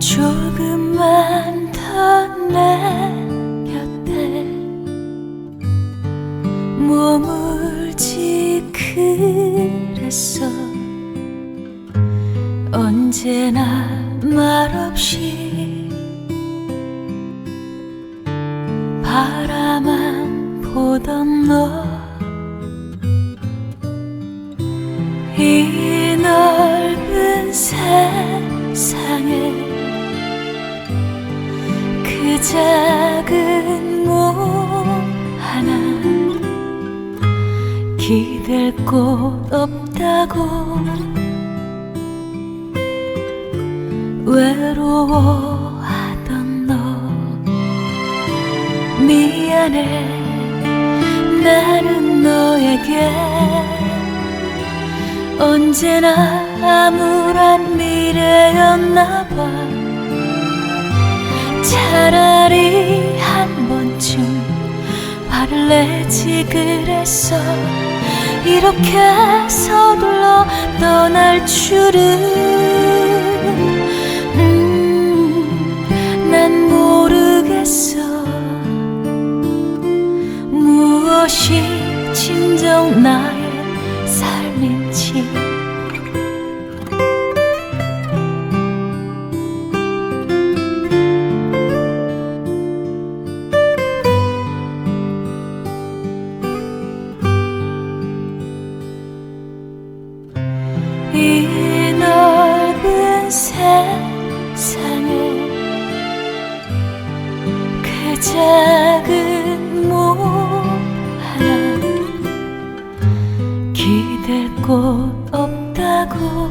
조금만 더 내 곁에 머물지 그랬어. 언제나 말없이 바라만 보던 너 이 넓은 세상에 그 작은 몸 하나. 기댈 곳 없다고. 외로워하던 너. 미안해. 나는 너에게 언제나 암울한 미래였나 봐 차라리 한 번쯤 화를 내지 그랬어 이렇게 서둘러 떠날 줄은 음, 난 모르겠어. 무엇이 진정 나의 이 넓은 세상에 그 작은 몸 하나 기댈 곳 없다고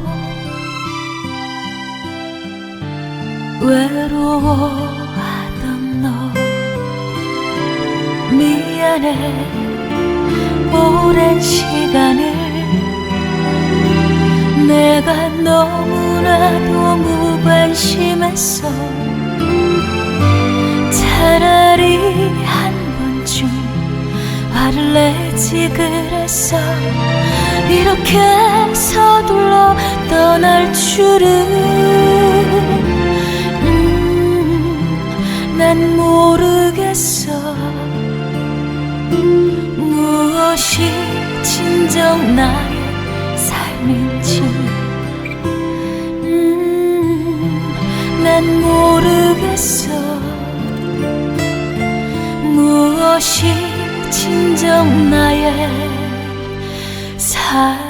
외로워하던 너 미안해 오랜 시간을 내가 너무나도 무관심했어 차라리 한 번쯤 화를 내지 그랬어 이렇게 서둘러 떠날 줄은 음, 난 모르겠어. 무엇이 진정 나의 삶인 난 모르겠어. 무엇이 진정 나의 삶인지